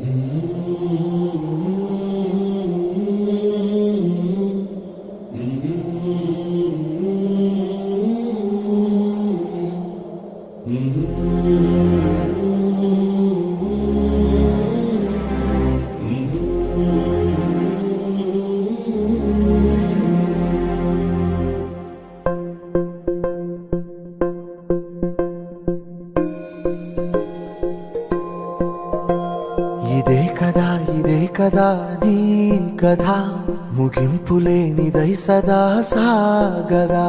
ఇదే కదా కదా నీ కథ ముగింపు లేనిదై సదా సాగదా.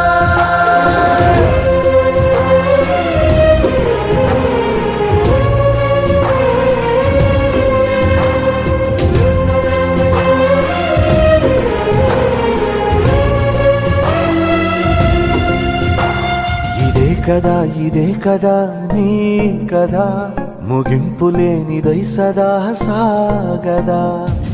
కదా ఇదే కదా నీ కదా. ముగింపు లేనిదై సదా సాగదా.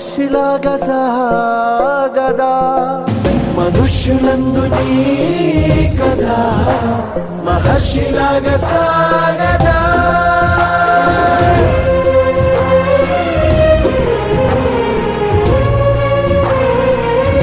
మనుష్యులాగా సాగదా? మనుష్యులందు నీ కథ. మహర్షిలాగా సాగ